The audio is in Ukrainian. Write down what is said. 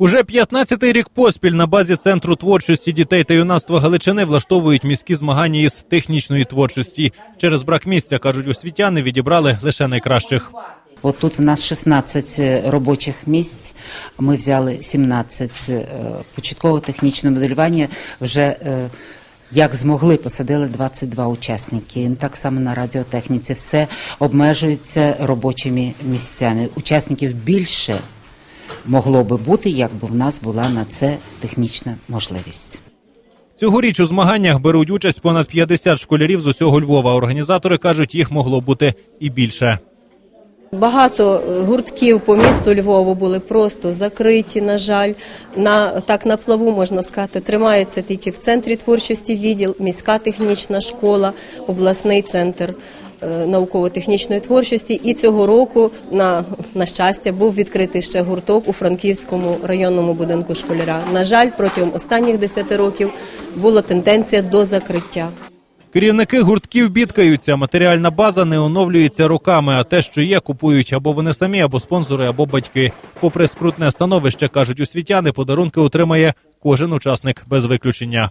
Уже 15-й рік поспіль на базі центру творчості дітей та юнацтва Галичини влаштовують міські змагання із технічної творчості. Через брак місця кажуть освітяни, відібрали лише найкращих. От тут в нас 16 робочих місць. Ми взяли 17 е, початкового технічного моделювання. Вже е, як змогли, посадили 22 учасники. Так само на радіотехніці все обмежується робочими місцями. Учасників більше могло би бути, якби в нас була на це технічна можливість. Цьогоріч у змаганнях беруть участь понад 50 школярів з усього Львова. Організатори кажуть, їх могло бути і більше. Багато е, гуртків по місту Львову були просто закриті. На жаль, на так на плаву можна сказати, тримається тільки в центрі творчості відділ, міська технічна школа, обласний центр е, науково-технічної творчості. І цього року, на, на щастя, був відкритий ще гурток у Франківському районному будинку школяра. На жаль, протягом останніх 10 років була тенденція до закриття. Керівники гуртків бідкаються. Матеріальна база не оновлюється роками, а те, що є, купують або вони самі, або спонсори, або батьки. Попри скрутне становище, кажуть освітяни, подарунки отримає кожен учасник без виключення.